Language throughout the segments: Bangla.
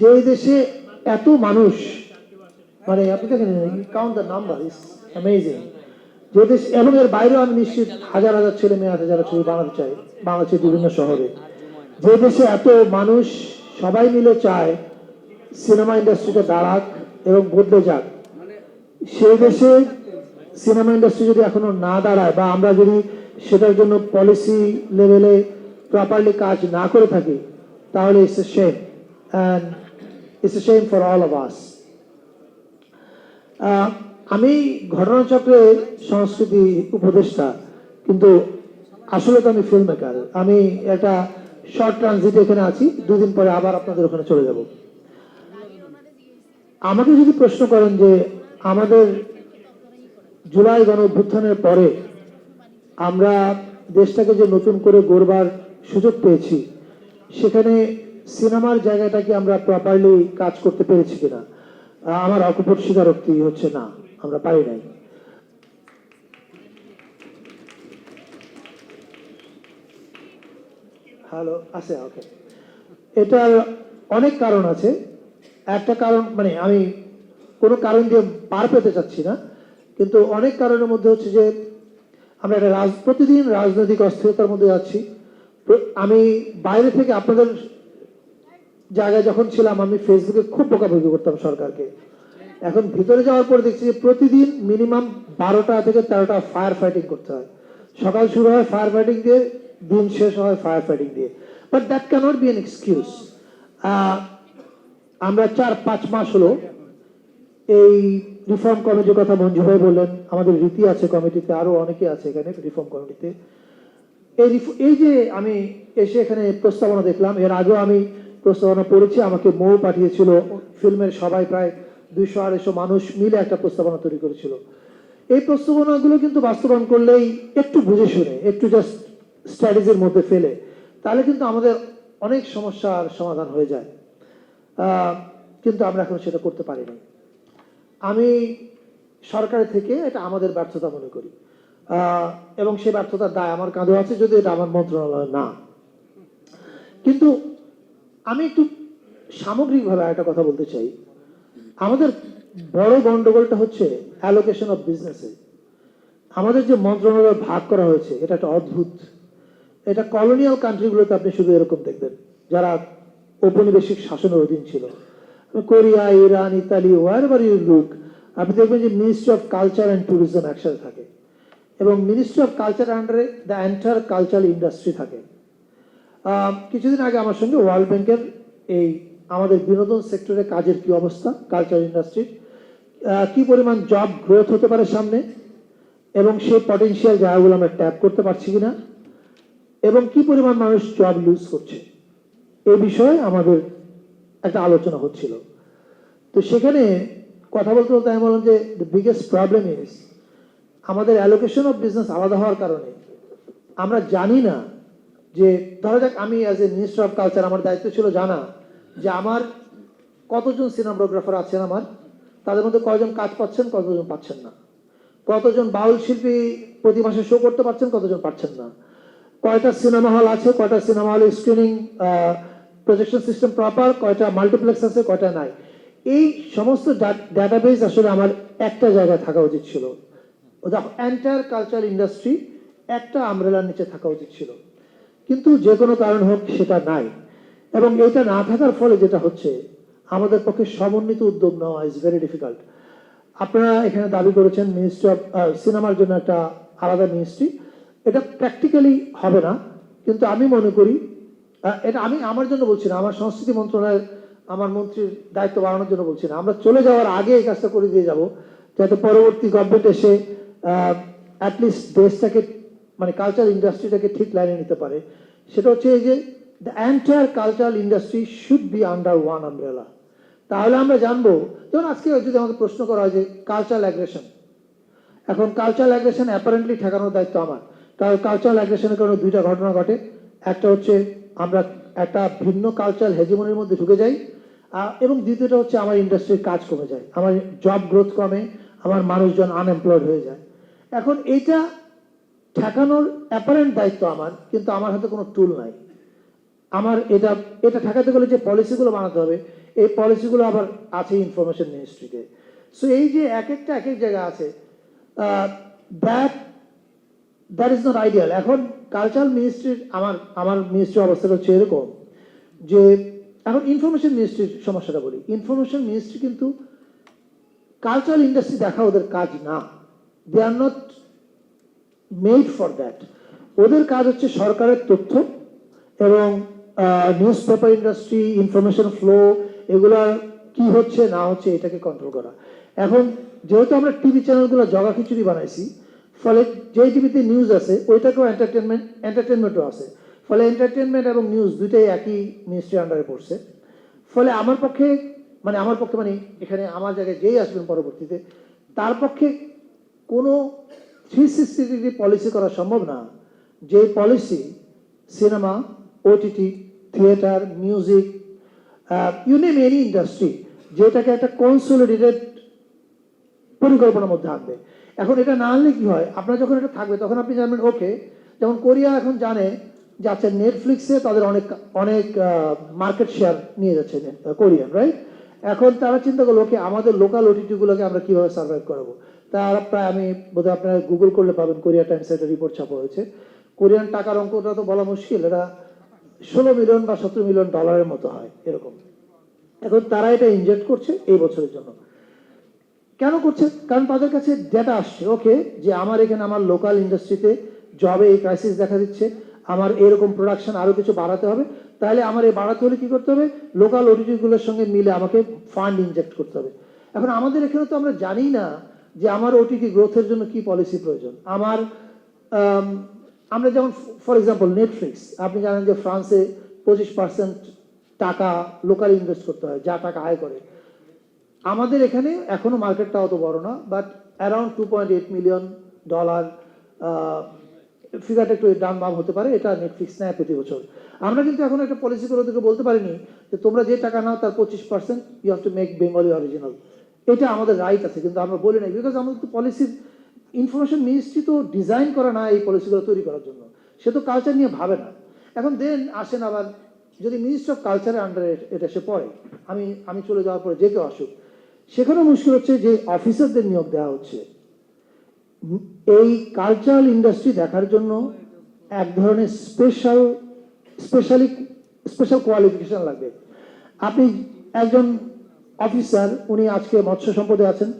যে দেশে এত মানুষ মানে আপনি দেখেন count the number is amazing যে দেশ, এবং এর বাইরেও আমি নিশ্চিত হাজার হাজার ছেলে মেয়ে আছে যারা ছবি বানাতে চায়, বাংলাদেশের বিভিন্ন শহরে। যে দেশে এত মানুষ, সবাই মিলে চায় সিনেমা ইন্ডাস্ট্রিটা দাঁড়াক এবং বদলে যাক। সেই দেশে সিনেমা ইন্ডাস্ট্রি যদি এখনও না দাঁড়ায় বা আমরা যদি সেটার জন্য পলিসি লেভেলে প্রপারলি কাজ না করে থাকি, তাহলে it's a shame and it's a shame for all of us আমি ঘটনাচক্রের সংস্কৃতি উপদেষ্টা, কিন্তু আসলে তো আমি ফিল্ম মেকার আমি একটা শর্ট ট্রানজিট এখানে আছি, দুদিন পরে আবার আপনাদের ওখানে চলে যাব। আমাকে যদি প্রশ্ন করেন যে আমাদের জুলাই গণ অভ্যুত্থানের পরে আমরা দেশটাকে যে নতুন করে গড়বার সুযোগ পেয়েছি, সেখানে সিনেমার জায়গাটাকে আমরা প্রপারলি কাজ করতে পেরেছি কিনা? আমার অকপট স্বীকারোক্তি হচ্ছে না, আমরা পারি নাই। হ্যালো আছে ওকে এটার অনেক কারণ আছে। একটা কারণ মানে আমি কোনো কারণ দিয়ে পার পেতে চাচ্ছি না, কিন্তু অনেক কারণের মধ্যে হচ্ছে যে আমরা একটা রাজ, প্রতিদিন রাজনৈতিক অস্থিরতার মধ্যে যাচ্ছি আমি বাইরে থেকে আপনাদের জায়গায় যখন ছিলাম, আমি ফেসবুকে খুব বকাবকি করতাম সরকারকে। এখন ভিতরে যাওয়ার পর দেখছি যে প্রতিদিন মিনিমাম বারোটা থেকে তেরোটা ফায়ার ফাইটিং করতে হয়। সকাল শুরু হয় ফায়ার ফাইটিং দিয়ে, দিন শেষ হয় ফায়ার ফাইটিং দিয়ে। But that can cannot be an excuse আমরা চার পাঁচ মাস হলো এই রিফর্ম কমিটির কথা মঞ্জু ভাই বললেন। আমাদের রীতি আছে কমিটিতে আরও অনেকে আছে এখানে রিফর্ম কমিটিতে এই এই যে আমি এসে এখানে প্রস্তাবনা দেখলাম, এর আগেও আমি প্রস্তাবনা পড়েছি, আমাকে মৌ পাঠিয়েছিল ফিল্মের সবাই, প্রায় দুইশো, আড়াইশো মানুষ মিলে একটা প্রস্তাবনা তৈরি করেছিল। এই প্রস্তাবনাগুলো কিন্তু বাস্তবায়ন করলেই একটু বুঝে শুনে, একটু জাস্ট স্ট্র্যাটেজির মধ্যে ফেলে, তাহলে কিন্তু আমাদের অনেক সমস্যার সমাধান হয়ে যায়। কিন্তু আমরা এখন সেটা করতে পারি না আমি সরকার থেকে এটা আমাদের ব্যর্থতা মনে করি। এবং সেই ব্যর্থতার দায় আমার কাঁধে আছে, যদি এটা আমার মন্ত্রণালয় না। কিন্তু আমি একটু সামগ্রিকভাবে একটা কথা বলতে চাই। আমাদের বড় গন্ডগোলটা হচ্ছে অ্যালোকেশন অফ বিজনেসে আমাদের যে মন্ত্রণালয় ভাগ করা হয়েছে, এটা একটা অদ্ভুত। এটা কলোনিয়াল কান্ট্রিগুলোতে আপনি শুধু এরকম দেখবেন, যারা ঔপনিবেশিক শাসনের অধীন ছিল। Korea, Iran, Italy or you look আপনি দেখবেন যে ministry of culture and tourism একসাথে থাকে। এবং মিনিস্ট্রি অফ কালচার আন্ডারে দ্য এন্টার কালচারাল ইন্ডাস্ট্রি থাকে। কিছুদিন আগে আমার সঙ্গে ওয়ার্ল্ড ব্যাংকের এই আমাদের বিনোদন সেক্টরে কাজের কি অবস্থা কালচার ইন্ডাস্ট্রির কি পরিমাণ জব গ্রোথ হতে পারে সামনে, এবং সেই পটেনশিয়াল জায়গাগুলো আমরা ট্যাপ করতে পারছি কিনা, এবং কি পরিমাণ মানুষ জব লুজ করছে এই বিষয়ে আমাদের একটা আলোচনা হচ্ছিল। তো সেখানে কথা বলতে বলতে আমি বললাম যে দ্য বিগেস্ট প্রবলেম ইজ আমাদের অ্যালোকেশন অফ বিজনেস আলাদা হওয়ার কারণে, আমরা জানি না যে, ধরা যাক আমি as a minister of culture আমার দায়িত্ব ছিল জানা যে আমার কতজন সিনেমাটোগ্রাফার আছেন আমার? তাদের মধ্যে কয়জন কাজ পাচ্ছেন, কতজন পাচ্ছেন না? কতজন বাউল শিল্পী প্রতি মাসে শো করতে পারছেন, কতজন পারছেন না? কয়টা সিনেমা হল আছে, কয়টা সিনেমা হলে স্ক্রিনিং প্রজেকশন সিস্টেম প্রপার কয়টা মাল্টিপ্লেক্স আছে, কয়টা নাই? এই সমস্ত ডাটাবেস আসলে আমার একটা জায়গায় থাকা উচিত ছিল। এন্টায়ার কালচার ইন্ডাস্ট্রি একটা আমরেলার নিচে থাকা উচিত ছিল। কিন্তু যে কোনো কারণ হোক, সেটা নাই। এবং এটা না থাকার ফলে যেটা হচ্ছে, আমাদের পক্ষে সমন্বিত উদ্যোগ নেওয়া ইজ ভেরি ডিফিকাল্ট আপনারা এখানে দাবি করেছেন মিনিস্ট্রি অফ সিনেমার জন্য একটা আলাদা মিনিস্ট্রি এটা প্র্যাকটিক্যালি হবে না, কিন্তু আমি মনে করি এটা আমি আমার জন্য বলছি না, আমার সংস্কৃতি মন্ত্রণালয়ের, আমার মন্ত্রীর দায়িত্ব বাড়ানোর জন্য বলছি না। আমরা চলে যাওয়ার আগে এই কাজটা করে দিয়ে যাব, যাতে পরবর্তী গভর্নমেন্ট এসে অ্যাটলিস্ট দেশটাকে মানে কালচার ইন্ডাস্ট্রিটাকে ঠিক লাইনে নিতে পারে। সেটা হচ্ছে এই যে the entire cultural industry should be under one umbrella তাহলে আমরা জানব, যেমন আজকে যদি আমাকে প্রশ্ন করা হয় যে কালচারাল অ্যাগ্রেশন এখন কালচারাল অ্যাগ্রেশন অ্যাপারেন্টলি ঠেকানোর দায়িত্ব আমার। কারণ কালচারাল অ্যাগ্রেশনের কারণে দুইটা ঘটনা ঘটে। একটা হচ্ছে, আমরা একটা ভিন্ন কালচারাল হেজিমনির মধ্যে ঢুকে যাই এবং দ্বিতীয়টা হচ্ছে আমার ইন্ডাস্ট্রির কাজ কমে যায়। আমার জব গ্রোথ কমে, আমার মানুষজন আনএমপ্লয়েড হয়ে যায়। এখন এইটা ঠেকানোর অ্যাপারেন্ট দায়িত্ব আমার, কিন্তু আমার হাতে কোনো টুল নাই। আমার এটা এটা ঠেকাতে গেলে যে পলিসিগুলো বানাতে হবে, এই পলিসিগুলো আবার আছে ইনফরমেশন মিনিস্ট্রিতে সো এই যে এক একটা, এক এক জায়গা আছে that that is not ideal এখন কালচারাল মিনিস্ট্রির আমার আমার মিনিস্ট্রির অবস্থাটা হচ্ছে এরকম যে, এখন ইনফরমেশন মিনিস্ট্রির সমস্যাটা বলি। ইনফরমেশন মিনিস্ট্রি কিন্তু কালচারাল ইন্ডাস্ট্রি দেখা ওদের কাজ না। They are not made for that ওদের কাজ হচ্ছে সরকারের তথ্য এবং news paper industry information flow এগুলার কি হচ্ছে, না হচ্ছে, এটাকে কন্ট্রোল করা। এখন যেহেতু আমরা টিভি চ্যানেলগুলো জগা খিচুড়ি বানাইছি, ফলে যে টিভিতে নিউজ আছে, ওইটাকেও এন্টারটেনমেন্ট এন্টারটেনমেন্টও আছে। ফলে এন্টারটেনমেন্ট এবং নিউজ দুইটাই একই মিনিস্ট্রি আন্ডারে পড়ছে। ফলে আমার পক্ষে মানে আমার পক্ষে মানে এখানে আমার জায়গায় যেই আসবেন পরবর্তীতে, তার পক্ষে কোনো থ্রি সিক্সটি ডিগ্রি পলিসি করা সম্ভব না। যে policy, cinema OTT theatre, music you name any industry যেটাকে একটা কনসোলিডেটেড পরিকল্পনার মধ্যে আনবে। এখন এটা না আনলে কি হয়? আপনার যখন এটা থাকবে, তখন আপনি জানবেন ওকে যেমন কোরিয়া এখন জানে যে আচ্ছা নেটফ্লিক্সে তাদের অনেক অনেক মার্কেট শেয়ার নিয়ে যাচ্ছে কোরিয়ান রাইট এখন তারা চিন্তা করল ওকে আমাদের লোকাল ওটিটিগুলোকে আমরা কীভাবে সার্ভাইভ করাবো? তারা প্রায় আমি বোধহয় আপনারা গুগল করলে পাবেন কোরিয়া টাইমস একটা রিপোর্ট ছাপা হয়েছে। কোরিয়ান টাকার অঙ্কটা তো বলা মুশকিল, এটা ষোলো মিলিয়ন বা সতেরো মিলিয়ন ডলারের মতো হয়, এরকম। এখন তারা এটা ইনজেক্ট করছে এই বছরের জন্য। কেন করছে? কারণ তাদের কাছে ডেটা আসছে ওকে যে আমার এখানে আমার লোকাল ইন্ডাস্ট্রিতে জবে এই ক্রাইসিস দেখা দিচ্ছে, আমার এরকম প্রোডাকশন আরও কিছু বাড়াতে হবে, তাহলে আমার এই বাড়াতে হলে কি করতে হবে? লোকাল ওটিটিগুলোর সঙ্গে মিলে আমাকে ফান্ড ইনজেক্ট করতে হবে। এখন আমাদের এখানে তো আমরা জানি না যে আমার ওটিটি গ্রোথের জন্য কি পলিসি প্রয়োজন? আমার আমরা যেমন ফর এক্সাম্পল নেটফ্লিক্স আপনি জানেন যে ফ্রান্সে পঁচিশ পার্সেন্ট টাকা লোকাল ইনভেস্ট করতে হয়, যা টাকা আয় করে। আমাদের এখানে এখনও মার্কেটটা অত বড় না but around two point eight million dollar ফিগারটা একটু ডান বাম হতে পারে, এটা নেটফ্লিক্স নেয় প্রতি বছর। আমরা কিন্তু এখন একটা পলিসি করে ওদেরকে বলতে পারিনি যে তোমরা যে টাকা নাও তার পঁচিশ percent you have to make Bengali original এটা আমাদের রাইট আছে, কিন্তু আমরা বলি নাই বিকজ আমাদের তো পলিসির ইনফরমেশন মিনিস্ট্রি তো ডিজাইন করা না এই পলিসিগুলো তৈরি করার জন্য। সে তো কালচার নিয়ে ভাবে না। এখন দেন আসেন আবার, যদি মিনিস্ট্রি অফ কালচারের আন্ডারে এটা সে পড়ে, আমি আমি চলে যাওয়ার পরে যে কেউ আসুক, সেখানেও মুশকিল হচ্ছে যে অফিসারদের নিয়োগ দেওয়া হচ্ছে। এই কালচারাল ইন্ডাস্ট্রি দেখার জন্য এক ধরনের স্পেশাল স্পেশালি স্পেশাল কোয়ালিফিকেশন লাগবে। আপনি একজন অফিসার উনি আজকে মৎস্য সম্পদে আছেন,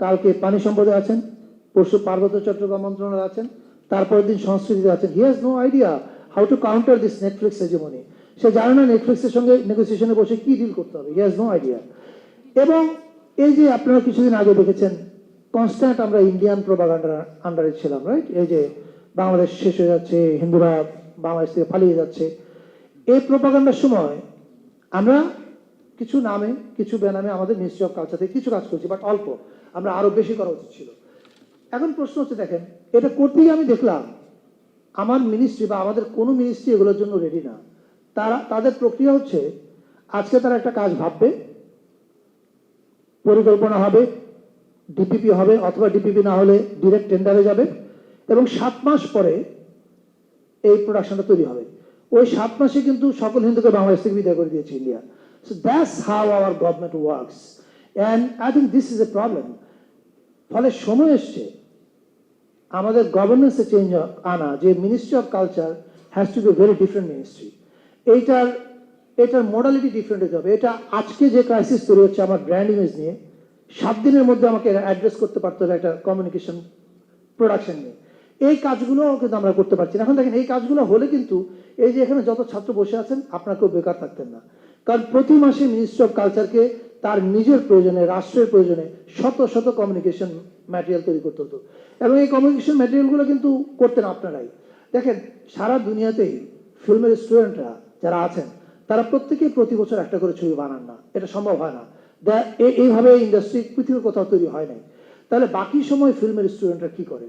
কালকে পানি সম্পদে আছেন, পরশু পার্বত্য চট্টগ্রাম মন্ত্রণালয়ে আছেন, তারপরের দিন সংস্কৃতিতে আছেন। He has no idea how to counter this Netflix hegemony সে জানে না নেটফ্লিক্সের সঙ্গে নেগোসিয়েশনে বসে কি ডিল করতে হবে। হি হ্যাজ নো আইডিয়া এবং এই যে আপনারা কিছুদিন আগে দেখেছেন কনস্ট্যান্ট আমরা ইন্ডিয়ান প্রোপাগান্ডার আন্ডারে ছিলাম রাইট এই যে বাংলাদেশ শেষ হয়ে যাচ্ছে, হিন্দুরা বাংলাদেশ থেকে পালিয়ে যাচ্ছে। এই প্রোপাগান্ডার সময় আমরা কিছু নামে, কিছু বেনামে আমাদের মিনিস্ট্রি অফ কালচার থেকে কিছু কাজ করছি বাট অল্প। আমরা আরও বেশি করা উচিত ছিল। এখন প্রশ্ন হচ্ছে, দেখেন, এটা করতে আমি দেখলাম, আমার মিনিস্ট্রি বা আমাদের কোনো মিনিস্ট্রি এগুলোর জন্য রেডি না। তারা, তাদের প্রক্রিয়া হচ্ছে, আজকে তারা একটা কাজ ভাববে, পরিকল্পনা হবে ডিপিপি হবে, অথবা ডিপিপি না হলে ডিরেক্ট টেন্ডারে যাবে, এবং সাত মাস পরে এই প্রোডাকশনটা তৈরি হবে। ওই সাত মাসে কিন্তু সকল হিন্দুকে বাংলাদেশ থেকে বিদায় করে দিয়েছে India so that's how our government works and I think this is a problem ফলে সময় এসছে। আমাদের গভর্নেন্সে চেঞ্জ আনা, যে ministry of culture has to be very different ministry এইটার, এটার মডালিটি ডিফারেন্ট হতে হবে। এটা আজকে যে ক্রাইসিস তৈরি হচ্ছে আমার ব্র্যান্ড ইমেজ নিয়ে, সাত দিনের মধ্যে আমাকে অ্যাড্রেস করতে পারতে হবে একটা কমিউনিকেশন প্রোডাকশন নিয়ে। এই কাজগুলো কিন্তু আমরা করতে পারছি না। এখন দেখেন, এই কাজগুলো হলে কিন্তু এই যে এখানে যত ছাত্র বসে আছেন, আপনাকেও বেকার থাকতেন না। কারণ প্রতি মাসে মিনিস্ট্রি অফ কালচারকে তার নিজের প্রয়োজনে, রাষ্ট্রের প্রয়োজনে শত শত কমিউনিকেশন ম্যাটেরিয়াল তৈরি করতে হতো। এবং এই কমিউনিকেশন ম্যাটেরিয়ালগুলো কিন্তু করতেন আপনারাই। দেখেন, সারা দুনিয়াতেই ফিল্মের স্টুডেন্টরা যারা আছেন, তারা প্রত্যেকেই প্রতি বছর একটা করে ছবি বানান না। এটা সম্ভব হয় না। এইভাবে ইন্ডাস্ট্রি পৃথিবীর কোথাও তৈরি হয় নাই। তাহলে বাকি সময় ফিল্মের স্টুডেন্টরা কি করে?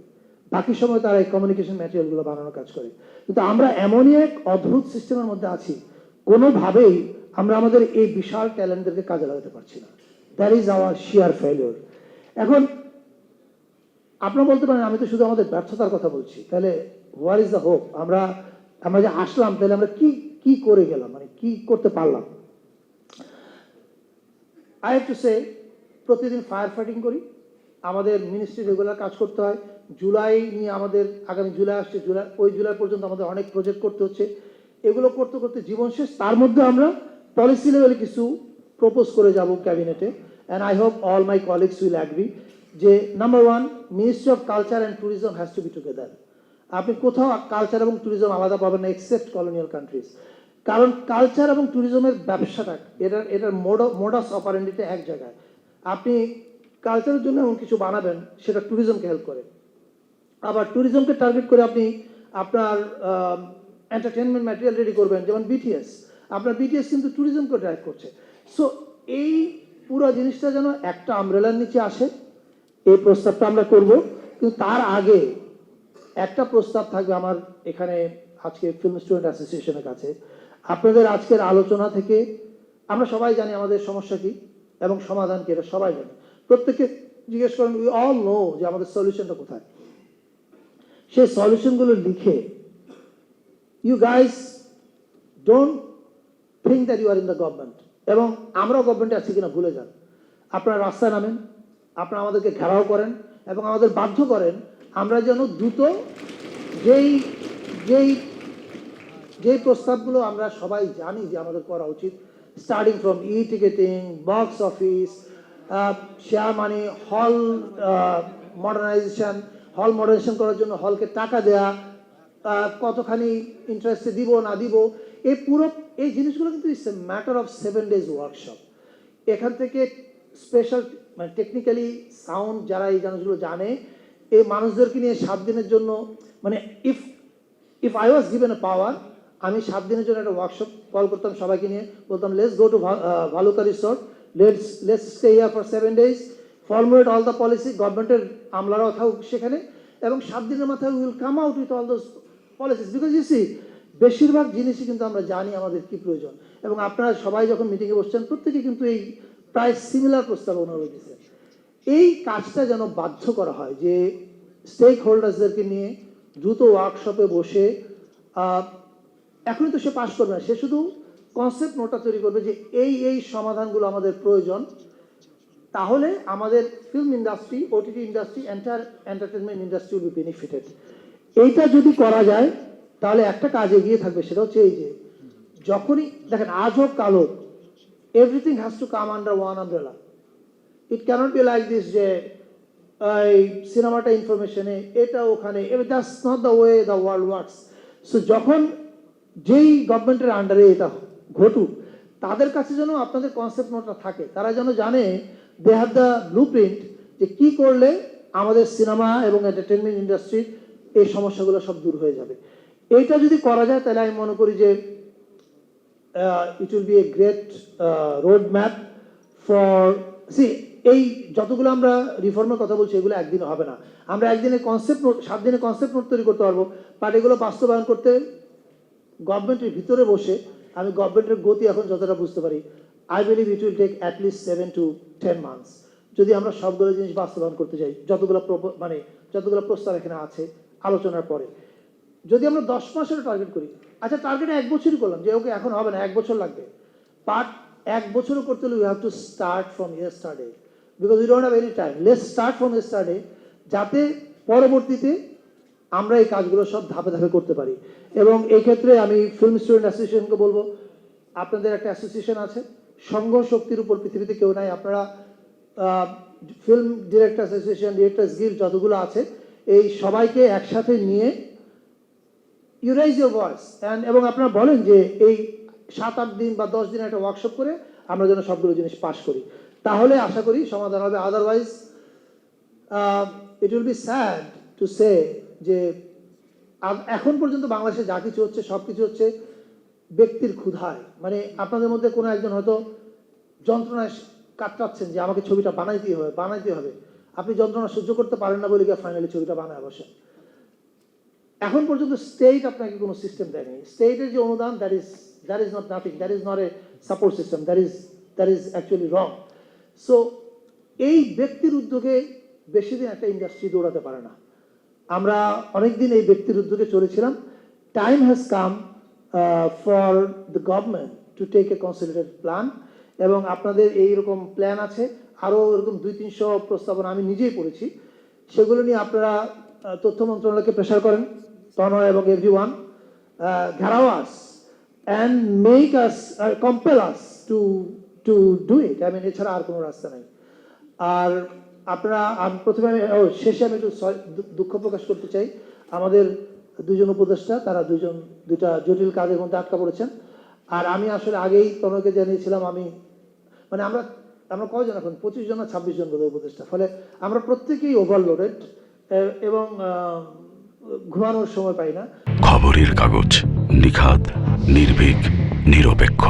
বাকি সময় তারা এই কমিউনিকেশন ম্যাটেরিয়ালগুলো বানানোর কাজ করে। কিন্তু আমরা এমনই এক অদ্ভুত সিস্টেমের মধ্যে আছি কোনোভাবেই আমরা আমাদের এই বিশাল ট্যালেন্টদেরকে কাজে লাগাতে পারছি না। That is our sheer failure এখন, আপনারা বলতে পারেন, আমি তো শুধু আমাদের ব্যর্থতার কথা বলছি। তাহলে হোয়ার ইজ দ্য হোপ আমরা আমরা যে আসলাম তাহলে আমরা কি কি করে গেলাম? মানে কি করতে পারলাম? আই টু সে প্রতিদিন ফায়ার ফাইটিং করি। আমাদের মিনিস্ট্রি রেগুলার কাজ করতে হয়। জুলাই নিয়ে আমাদের, আগামী জুলাই আসছে, জুলাই, ওই জুলাই পর্যন্ত আমাদের অনেক প্রজেক্ট করতে হচ্ছে। এগুলো করতে করতে জীবন শেষ। তার মধ্যে আমরা পলিসি লেভেলে কিছু প্রপোজ করে যাব ক্যাবিনেটে and I hope all my colleagues will agree যে number one ministry of culture and tourism has to be together আপনি কোথাও কালচার এবং ট্যুরিজম আলাদা পাবেন না এক্সেপ্ট কলোনিয়াল কান্ট্রিজ কারণ কালচার এবং ট্যুরিজমের ব্যবসাটা, এটার এটার মোডাস অপারেন্ডিতে এক জায়গায়। আপনি কালচারের জন্য এমন কিছু বানাবেন, সেটা ট্যুরিজমকে হেল্প করে। আবার ট্যুরিজমকে টার্গেট করে আপনি আপনার এন্টারটেনমেন্ট ম্যাটেরিয়াল রেডি করবেন, যেমন বিটিএস আপনার বিটিএস কিন্তু ট্যুরিজমকে ড্রাইভ করছে। সো এই পুরো জিনিসটা যেন একটা আমব্রেলার নিচে আসে, এই প্রস্তাবটা আমরা করব। কিন্তু তার আগে একটা প্রস্তাব থাকবে আমার এখানে আজকে ফিল্ম স্টুডেন্ট অ্যাসোসিয়েশনের কাছে। আপনাদের আজকের আলোচনা থেকে আমরা সবাই জানি আমাদের সমস্যা কি এবং সমাধান কি, এটা সবাই জানি। প্রত্যেককে জিজ্ঞেস করেন উই অল নো যে আমাদের সলিউশনটা কোথায়? সেই সলিউশনগুলো লিখে you guys don't think that you are in the government এবং আমরাও গভর্নমেন্টে আছি কিনা ভুলে যান। আপনারা রাস্তায় নামেন, আপনারা আমাদেরকে ঘেরাও করেন এবং আমাদের বাধ্য করেন আমরা যেন দ্রুত যেই যেই যেই প্রস্তাবগুলো আমরা সবাই জানি যে আমাদের করা উচিত starting from e ticketing box office share money হল মডার্নাইজেশন হল মডার্নাইজেশন করার জন্য হলকে টাকা দেয়া কতখানি ইন্টারেস্টে দিব, না দিব এই পুরো, এই জিনিসগুলো কিন্তু it's a matter of seven days workshop এখান থেকে স্পেশাল মানে টেকনিক্যালি সাউন্ড যারা এই জিনিসগুলো জানে এই মানুষদেরকে নিয়ে সাত দিনের জন্য মানে if if I was given a power আমি সাত দিনের জন্য একটা ওয়ার্কশপ কল করতাম সবাইকে নিয়ে, বলতাম let's go to Bhaluka resort let's let's stay here for seven days formulate all the policy গভর্নমেন্টের আমলারাও থাকুক সেখানে, এবং সাত দিনের মাথায় will come out with all those policies because you see বেশিরভাগ জিনিসই কিন্তু আমরা জানি আমাদের কি প্রয়োজন। এবং আপনারা সবাই যখন মিটিংয়ে বসছেন, প্রত্যেকে কিন্তু এই প্রায় সিমিলার প্রস্তাব অনুরোধ দিচ্ছেন এই কাজটা যেন বাধ্য করা হয় যে স্টেক হোল্ডার্সদেরকে নিয়ে দ্রুত ওয়ার্কশপে বসে এখনই তো সে পাশ করবে না, সে শুধু কনসেপ্ট নোটটা তৈরি করবে যে এই এই সমাধানগুলো আমাদের প্রয়োজন। তাহলে আমাদের film industry OTT industry enter entertainment industry will be benefited এইটা যদি করা যায়, তাহলে একটা কাজ এগিয়ে থাকবে, সেটা হচ্ছে এই যে, যখনই, দেখেন, আজ হোক, কাল হোক everything has to come under one umbrella it cannot be like this যে, এই সিনেমাটা ইনফরমেশনে এটা ওখানে that's not the way the world works so যখন যেই গভর্নমেন্টের আন্ডারে এটা ঘটুক, তাদের কাছে যেন আপনাদের কনসেপ্ট নোটটা থাকে, তারা যেন জানে they have the blueprint যে কী করলে আমাদের সিনেমা এবং এন্টারটেনমেন্ট ইন্ডাস্ট্রির এই সমস্যাগুলো সব দূর হয়ে যাবে। এইটা যদি করা যায়, তাহলে আমি মনে করি যে it will be a great road map for see এই যতগুলো আমরা রিফর্মের কথা বলছি, এগুলো একদিনে হবে না। আমরা একদিনে কনসেপ্ট সাত দিনে কনসেপ্ট নোট তৈরি করতে পারব বাট এগুলো বাস্তবায়ন করতে গভর্নমেন্টের ভিতরে বসে আমি গভর্নমেন্টের গতি এখন যতটা বুঝতে পারি I believe it will take at least seven to ten months যদি আমরা সবগুলো জিনিস বাস্তবায়ন করতে চাই যতগুলো মানে যতগুলো প্রস্তাব এখানে আছে আলোচনার পরে। যদি আমরা দশ মাসের টার্গেট করি আচ্ছা টার্গেট এক বছরই করলাম, যে ওকে এখন হবে না, এক বছর লাগবে। বাট এক বছরও করতে হলে you have to start from yesterday because you don't have any time less start from yesterday যাতে পরবর্তীতে আমরা এই কাজগুলো সব ধাপে ধাপে করতে পারি। এবং এই ক্ষেত্রে আমি ফিল্ম স্টুডেন্ট অ্যাসোসিয়েশনকে বলব, আপনাদের একটা অ্যাসোসিয়েশন আছে সংঘ শক্তির উপর পৃথিবীতে কেউ নাই, আপনারা film director association directors guild যতগুলো আছে এই সবাইকে একসাথে নিয়ে you raise your voice and এবং আপনারা বলেন যে এই সাত, আট দিন বা দশ দিন একটা ওয়ার্কশপ করে আমরা যেন সবগুলো জিনিস পাশ করি। তাহলে আশা করি সমাধান হবে। Otherwise it will be sad to say যে এখন পর্যন্ত বাংলাদেশে যা কিছু হচ্ছে, সব কিছু হচ্ছে ব্যক্তির ক্ষুধায়। মানে আপনাদের মধ্যে কোনো একজন হয়তো যন্ত্রণায় কাটাচ্ছেন যে আমাকে ছবিটা বানাইতে হবে বানাইতে হবে। আপনি যন্ত্রণা সহ্য করতে পারেন না বলে গিয়ে ফাইনালি ছবিটা বানায় বসেন এখন পর্যন্ত স্টেট আপনাকে কোনো সিস্টেম দেয়নি। স্টেটের যে অনুদান that is that is not nothing that is not a support system that is that is actually wrong so এই ব্যক্তির উদ্যোগে বেশি দিন একটা ইন্ডাস্ট্রি দৌড়াতে পারে না। আমরা অনেকদিন এই ব্যক্তির উদ্যোগে চলেছিলাম। Time has come for the government to take a considered plan এবং আপনাদের এই রকম প্ল্যান আছে। আরও এরকম দুই, তিনশো প্রস্তাবনা আমি নিজেই পড়েছি। সেগুলো নিয়ে আপনারা তথ্য মন্ত্রণালয়কে প্রেশার করেন, তনয় এবং every one gherao us and make us compel us to to do it I mean এছাড়া আর কোনো রাস্তা নেই। আর আপনারা, আমি প্রথমে আমি, ও, শেষে আমি একটু দুঃখ প্রকাশ করতে চাই। আমাদের দুজন উপদেষ্টা, তারা দুজন দুটা জটিল কাজের মধ্যে আটকা পড়েছেন। আর আমি আসলে আগেই তনয়কে জানিয়েছিলাম, আমি মানে আমরা আমরা কয়জন এখন? পঁচিশ জন না ছাব্বিশ জন বোধহয় উপদেষ্টা। ফলে আমরা প্রত্যেকেই ওভারলোডেড এবং ঘুমানোর সময় পাই না। খবরের কাগজ নিখাত নির্ভীক, নিরপেক্ষ।